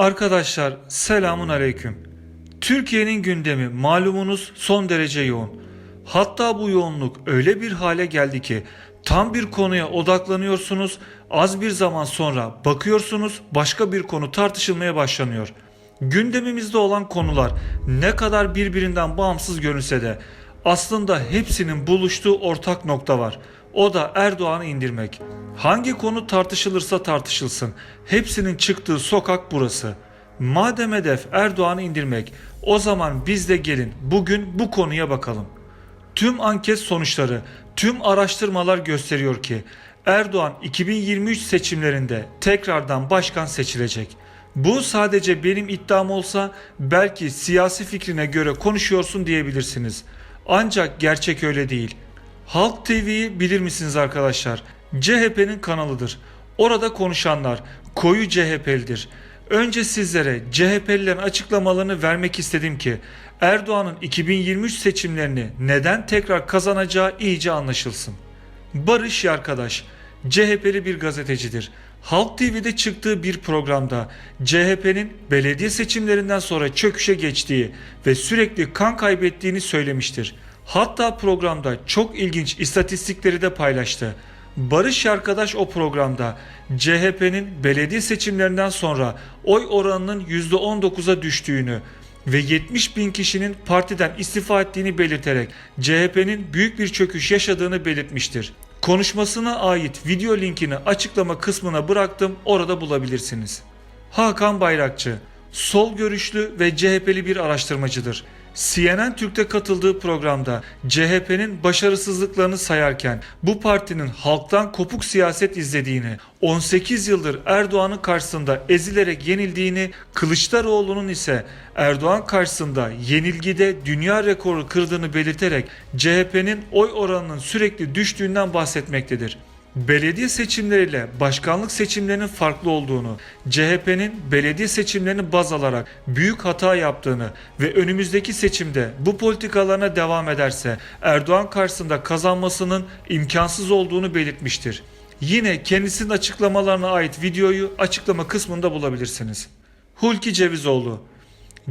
Arkadaşlar selamun aleyküm. Türkiye'nin gündemi malumunuz son derece yoğun. Hatta bu yoğunluk öyle bir hale geldi ki tam bir konuya odaklanıyorsunuz, az bir zaman sonra bakıyorsunuz başka bir konu tartışılmaya başlanıyor. Gündemimizde olan konular ne kadar birbirinden bağımsız görünse de aslında hepsinin buluştuğu ortak nokta var. O da Erdoğan'ı indirmek. Hangi konu tartışılırsa tartışılsın, hepsinin çıktığı sokak burası. Madem hedef Erdoğan'ı indirmek, o zaman biz de gelin bugün bu konuya bakalım. Tüm anket sonuçları, tüm araştırmalar gösteriyor ki Erdoğan 2023 seçimlerinde tekrardan başkan seçilecek. Bu sadece benim iddiam olsa belki siyasi fikrine göre konuşuyorsun diyebilirsiniz. Ancak gerçek öyle değil. Halk TV'yi bilir misiniz arkadaşlar? CHP'nin kanalıdır. Orada konuşanlar koyu CHP'lidir. Önce sizlere CHP'lilerin açıklamalarını vermek istedim ki Erdoğan'ın 2023 seçimlerini neden tekrar kazanacağı iyice anlaşılsın. Barış Yarkadaş, CHP'li bir gazetecidir. Halk TV'de çıktığı bir programda CHP'nin belediye seçimlerinden sonra çöküşe geçtiği ve sürekli kan kaybettiğini söylemiştir. Hatta programda çok ilginç istatistikleri de paylaştı. Barış Arkadaş o programda CHP'nin belediye seçimlerinden sonra oy oranının %19'a düştüğünü ve 70 bin kişinin partiden istifa ettiğini belirterek CHP'nin büyük bir çöküş yaşadığını belirtmiştir. Konuşmasına ait video linkini açıklama kısmına bıraktım orada bulabilirsiniz. Hakan Bayrakçı, sol görüşlü ve CHP'li bir araştırmacıdır. CNN Türk'te katıldığı programda CHP'nin başarısızlıklarını sayarken bu partinin halktan kopuk siyaset izlediğini, 18 yıldır Erdoğan'ın karşısında ezilerek yenildiğini, Kılıçdaroğlu'nun ise Erdoğan karşısında yenilgide dünya rekoru kırdığını belirterek CHP'nin oy oranının sürekli düştüğünden bahsetmektedir. Belediye seçimleriyle başkanlık seçimlerinin farklı olduğunu, CHP'nin belediye seçimlerini baz alarak büyük hata yaptığını ve önümüzdeki seçimde bu politikalarına devam ederse Erdoğan karşısında kazanmasının imkansız olduğunu belirtmiştir. Yine kendisinin açıklamalarına ait videoyu açıklama kısmında bulabilirsiniz. Hulki Cevizoğlu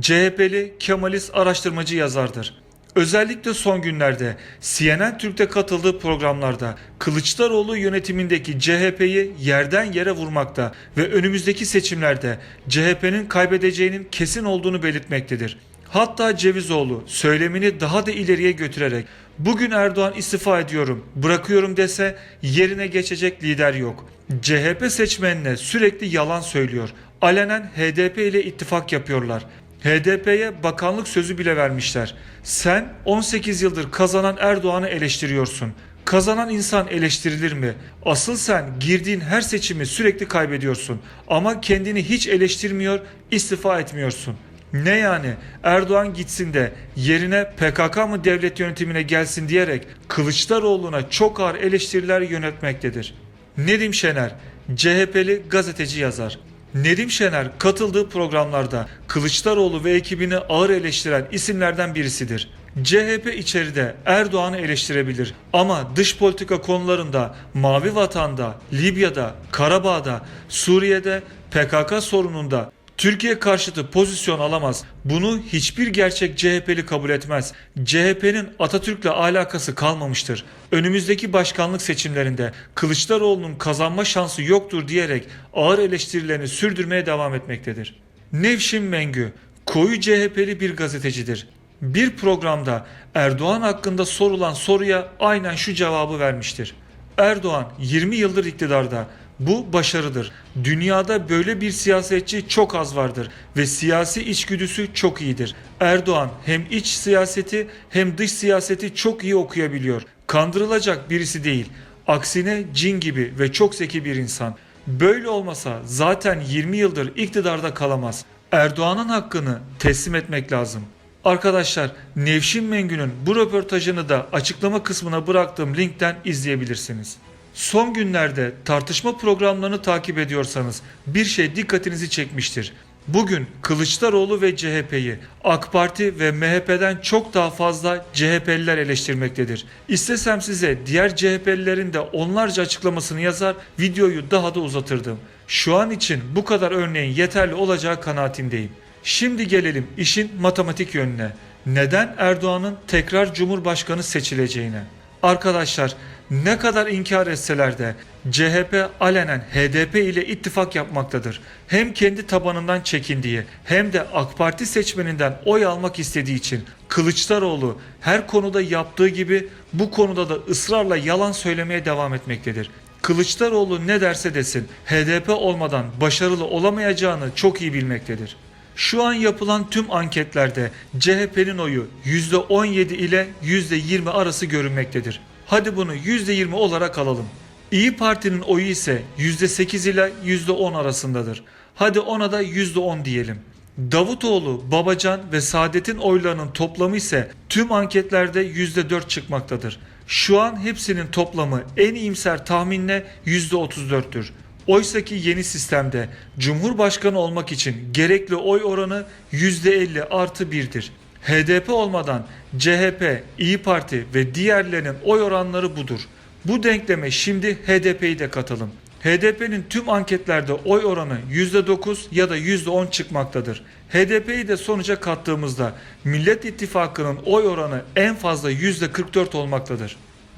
CHP'li Kemalist araştırmacı yazardır. Özellikle son günlerde CNN Türk'te katıldığı programlarda Kılıçdaroğlu yönetimindeki CHP'yi yerden yere vurmakta ve önümüzdeki seçimlerde CHP'nin kaybedeceğinin kesin olduğunu belirtmektedir. Hatta Cevizoğlu söylemini daha da ileriye götürerek bugün Erdoğan istifa ediyorum, bırakıyorum dese yerine geçecek lider yok. CHP seçmenine sürekli yalan söylüyor. Alenen HDP ile ittifak yapıyorlar. HDP'ye bakanlık sözü bile vermişler. Sen 18 yıldır kazanan Erdoğan'ı eleştiriyorsun. Kazanan insan eleştirilir mi? Asıl sen girdiğin her seçimi sürekli kaybediyorsun. Ama kendini hiç eleştirmiyor, istifa etmiyorsun. Ne yani Erdoğan gitsin de yerine PKK mı devlet yönetimine gelsin diyerek Kılıçdaroğlu'na çok ağır eleştiriler yönetmektedir. Nedim Şener, CHP'li gazeteci yazar. Nedim Şener katıldığı programlarda Kılıçdaroğlu ve ekibini ağır eleştiren isimlerden birisidir. CHP içeride Erdoğan'ı eleştirebilir ama dış politika konularında Mavi Vatan'da, Libya'da, Karabağ'da, Suriye'de, PKK sorununda Türkiye karşıtı pozisyon alamaz. Bunu hiçbir gerçek CHP'li kabul etmez. CHP'nin Atatürk'le alakası kalmamıştır. Önümüzdeki başkanlık seçimlerinde Kılıçdaroğlu'nun kazanma şansı yoktur diyerek ağır eleştirilerini sürdürmeye devam etmektedir. Nevşin Mengü, koyu CHP'li bir gazetecidir. Bir programda Erdoğan hakkında sorulan soruya aynen şu cevabı vermiştir. Erdoğan 20 yıldır iktidarda. Bu başarıdır. Dünyada böyle bir siyasetçi çok az vardır ve siyasi içgüdüsü çok iyidir. Erdoğan hem iç siyaseti hem dış siyaseti çok iyi okuyabiliyor. Kandırılacak birisi değil. Aksine cin gibi ve çok zeki bir insan. Böyle olmasa zaten 20 yıldır iktidarda kalamaz. Erdoğan'ın hakkını teslim etmek lazım. Arkadaşlar Nevşin Mengü'nün bu röportajını da açıklama kısmına bıraktığım linkten izleyebilirsiniz. Son günlerde tartışma programlarını takip ediyorsanız bir şey dikkatinizi çekmiştir. Bugün Kılıçdaroğlu ve CHP'yi AK Parti ve MHP'den çok daha fazla CHP'liler eleştirmektedir. İstesem size diğer CHP'lilerin de onlarca açıklamasını yazar, videoyu daha da uzatırdım. Şu an için bu kadar örneğin yeterli olacağı kanaatindeyim. Şimdi gelelim işin matematik yönüne. Neden Erdoğan'ın tekrar Cumhurbaşkanı seçileceğine? Arkadaşlar ne kadar inkar etseler de CHP alenen HDP ile ittifak yapmaktadır. Hem kendi tabanından çekindiği hem de AK Parti seçmeninden oy almak istediği için Kılıçdaroğlu her konuda yaptığı gibi bu konuda da ısrarla yalan söylemeye devam etmektedir. Kılıçdaroğlu ne derse desin HDP olmadan başarılı olamayacağını çok iyi bilmektedir. Şu an yapılan tüm anketlerde CHP'nin oyu %17 ile %20 arası görünmektedir. Hadi bunu %20 olarak alalım. İyi Parti'nin oyu ise %8 ile %10 arasındadır. Hadi ona da %10 diyelim. Davutoğlu, Babacan ve Saadet'in oylarının toplamı ise tüm anketlerde %4 çıkmaktadır. Şu an hepsinin toplamı en iyimser tahminle %34'tür. Oysaki yeni sistemde Cumhurbaşkanı olmak için gerekli oy oranı %50 artı 1'dir. HDP olmadan CHP, İyi Parti ve diğerlerinin oy oranları budur. Bu denkleme şimdi HDP'yi de katalım. HDP'nin tüm anketlerde oy oranı %9 ya da %10 çıkmaktadır. HDP'yi de sonuca kattığımızda Millet İttifakı'nın oy oranı en fazla %44 olmaktadır.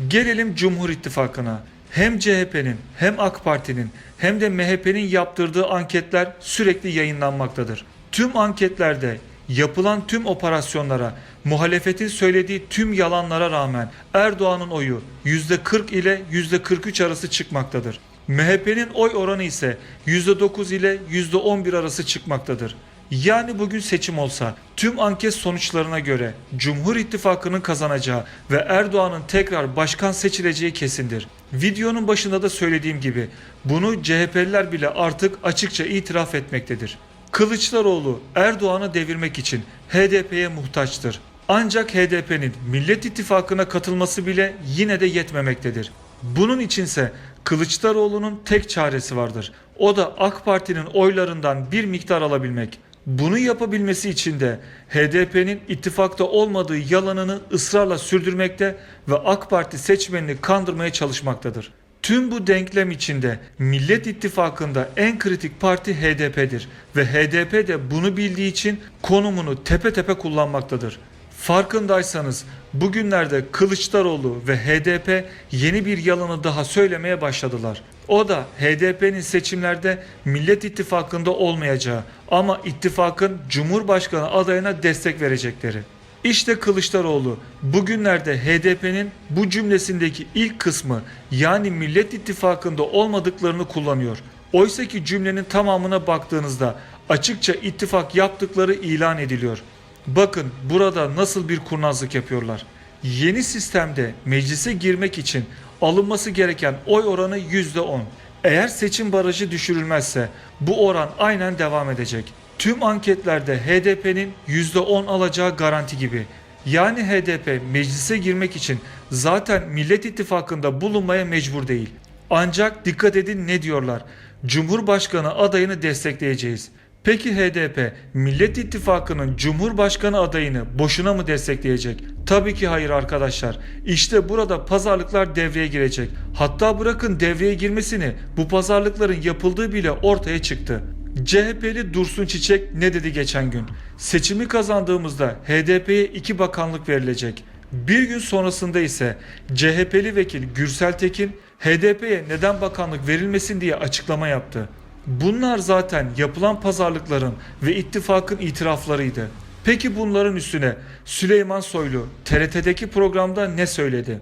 Gelelim Cumhur İttifakı'na. Hem CHP'nin hem AK Parti'nin hem de MHP'nin yaptırdığı anketler sürekli yayınlanmaktadır. Tüm anketlerde yapılan tüm operasyonlara, muhalefetin söylediği tüm yalanlara rağmen Erdoğan'ın oyu %40 ile %43 arası çıkmaktadır. MHP'nin oy oranı ise %9 ile %11 arası çıkmaktadır. Yani bugün seçim olsa tüm anket sonuçlarına göre Cumhur İttifakı'nın kazanacağı ve Erdoğan'ın tekrar başkan seçileceği kesindir. Videonun başında da söylediğim gibi bunu CHP'liler bile artık açıkça itiraf etmektedir. Kılıçdaroğlu Erdoğan'ı devirmek için HDP'ye muhtaçtır. Ancak HDP'nin Millet İttifakı'na katılması bile yine de yetmemektedir. Bunun içinse Kılıçdaroğlu'nun tek çaresi vardır. O da AK Parti'nin oylarından bir miktar alabilmek. Bunu yapabilmesi için de HDP'nin ittifakta olmadığı yalanını ısrarla sürdürmekte ve AK Parti seçmenini kandırmaya çalışmaktadır. Tüm bu denklem içinde Millet İttifakı'nda en kritik parti HDP'dir ve HDP de bunu bildiği için konumunu tepe tepe kullanmaktadır. Farkındaysanız bugünlerde Kılıçdaroğlu ve HDP yeni bir yalanı daha söylemeye başladılar. O da HDP'nin seçimlerde Millet İttifakı'nda olmayacağı ama ittifakın Cumhurbaşkanı adayına destek verecekleri. İşte Kılıçdaroğlu bugünlerde HDP'nin bu cümlesindeki ilk kısmı yani Millet İttifakı'nda olmadıklarını kullanıyor. Oysa ki cümlenin tamamına baktığınızda açıkça ittifak yaptıkları ilan ediliyor. Bakın burada nasıl bir kurnazlık yapıyorlar. Yeni sistemde meclise girmek için alınması gereken oy oranı %10. Eğer seçim barajı düşürülmezse bu oran aynen devam edecek. Tüm anketlerde HDP'nin %10 alacağı garanti gibi. Yani HDP meclise girmek için zaten Millet İttifakı'nda bulunmaya mecbur değil. Ancak dikkat edin ne diyorlar. Cumhurbaşkanı adayını destekleyeceğiz. Peki HDP Millet İttifakı'nın Cumhurbaşkanı adayını boşuna mı destekleyecek? Tabii ki hayır arkadaşlar. İşte burada pazarlıklar devreye girecek. Hatta bırakın devreye girmesini bu pazarlıkların yapıldığı bile ortaya çıktı. CHP'li Dursun Çiçek ne dedi geçen gün? Seçimi kazandığımızda HDP'ye iki bakanlık verilecek. Bir gün sonrasında ise CHP'li vekil Gürsel Tekin HDP'ye neden bakanlık verilmesin diye açıklama yaptı. Bunlar zaten yapılan pazarlıkların ve ittifakın itiraflarıydı. Peki bunların üstüne Süleyman Soylu TRT'deki programda ne söyledi?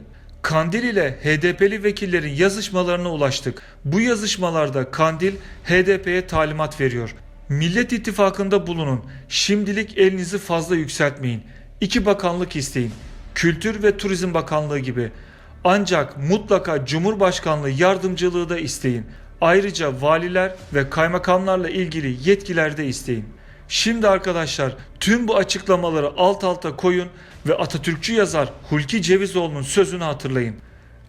Kandil ile HDP'li vekillerin yazışmalarına ulaştık. Bu yazışmalarda Kandil HDP'ye talimat veriyor. Millet İttifakı'nda bulunun. Şimdilik elinizi fazla yükseltmeyin. İki bakanlık isteyin. Kültür ve Turizm Bakanlığı gibi. Ancak mutlaka Cumhurbaşkanlığı yardımcılığı da isteyin. Ayrıca valiler ve kaymakamlarla ilgili yetkiler de isteyin. Şimdi arkadaşlar tüm bu açıklamaları alt alta koyun ve Atatürkçü yazar Hulki Cevizoğlu'nun sözünü hatırlayın.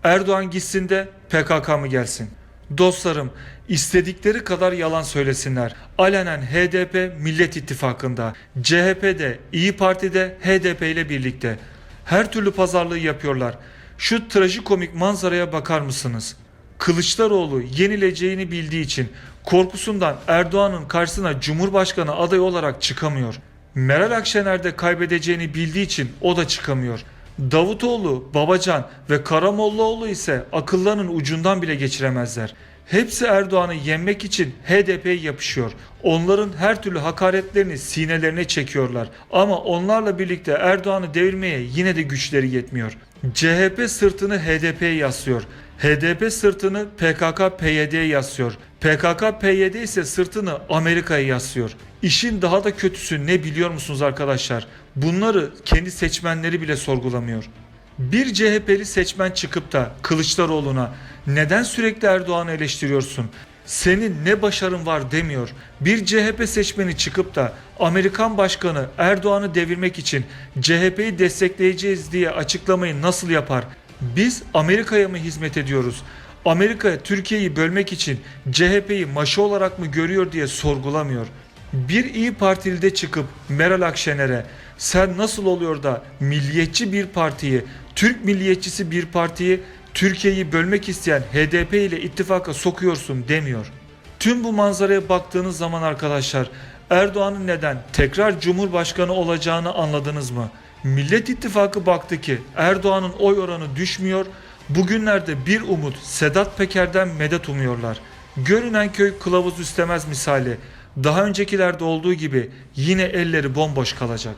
Erdoğan gitsin de PKK mı gelsin? Dostlarım, istedikleri kadar yalan söylesinler. Alenen HDP Millet İttifakı'nda, CHP'de, İyi Parti'de, HDP ile birlikte. Her türlü pazarlığı yapıyorlar. Şu trajikomik manzaraya bakar mısınız? Kılıçdaroğlu yenileceğini bildiği için korkusundan Erdoğan'ın karşısına Cumhurbaşkanı adayı olarak çıkamıyor. Meral Akşener de kaybedeceğini bildiği için o da çıkamıyor. Davutoğlu, Babacan ve Karamollaoğlu ise akıllarının ucundan bile geçiremezler. Hepsi Erdoğan'ı yenmek için HDP'ye yapışıyor. Onların her türlü hakaretlerini sinelerine çekiyorlar. Ama onlarla birlikte Erdoğan'ı devirmeye yine de güçleri yetmiyor. CHP sırtını HDP'ye yaslıyor. HDP sırtını PKK PYD'ye yaslıyor. PKK PYD ise sırtını Amerika'ya yaslıyor. İşin daha da kötüsü ne biliyor musunuz arkadaşlar? Bunları kendi seçmenleri bile sorgulamıyor. Bir CHP'li seçmen çıkıp da Kılıçdaroğlu'na neden sürekli Erdoğan'ı eleştiriyorsun? Senin ne başarın var demiyor. Bir CHP seçmeni çıkıp da Amerikan Başkanı Erdoğan'ı devirmek için CHP'yi destekleyeceğiz diye açıklamayı nasıl yapar? Biz Amerika'ya mı hizmet ediyoruz? Amerika Türkiye'yi bölmek için CHP'yi maşı olarak mı görüyor diye sorgulamıyor. Bir İyi Partili çıkıp Meral Akşener'e sen nasıl oluyor da milliyetçi bir partiyi, Türk milliyetçisi bir partiyi Türkiye'yi bölmek isteyen HDP ile ittifaka sokuyorsun demiyor. Tüm bu manzaraya baktığınız zaman arkadaşlar Erdoğan'ın neden tekrar Cumhurbaşkanı olacağını anladınız mı? Millet İttifakı baktı ki Erdoğan'ın oy oranı düşmüyor. Bugünlerde bir umut Sedat Peker'den medet umuyorlar. Görünen köy kılavuz istemez misali. Daha öncekilerde olduğu gibi yine elleri bomboş kalacak.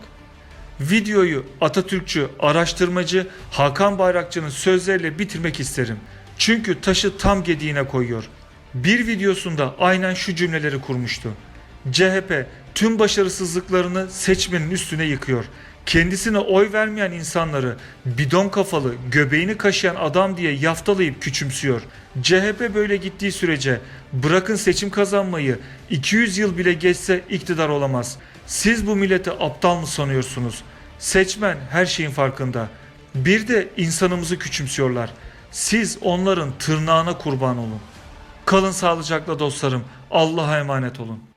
Videoyu Atatürkçü, araştırmacı Hakan Bayrakçı'nın sözleriyle bitirmek isterim. Çünkü taşı tam gediğine koyuyor. Bir videosunda aynen şu cümleleri kurmuştu. CHP tüm başarısızlıklarını seçmenin üstüne yıkıyor. Kendisine oy vermeyen insanları bidon kafalı, göbeğini kaşıyan adam diye yaftalayıp küçümsüyor. CHP böyle gittiği sürece bırakın seçim kazanmayı 200 yıl bile geçse iktidar olamaz. Siz bu milleti aptal mı sanıyorsunuz? Seçmen her şeyin farkında. Bir de insanımızı küçümsüyorlar. Siz onların tırnağına kurban olun. Kalın sağlıcakla dostlarım. Allah'a emanet olun.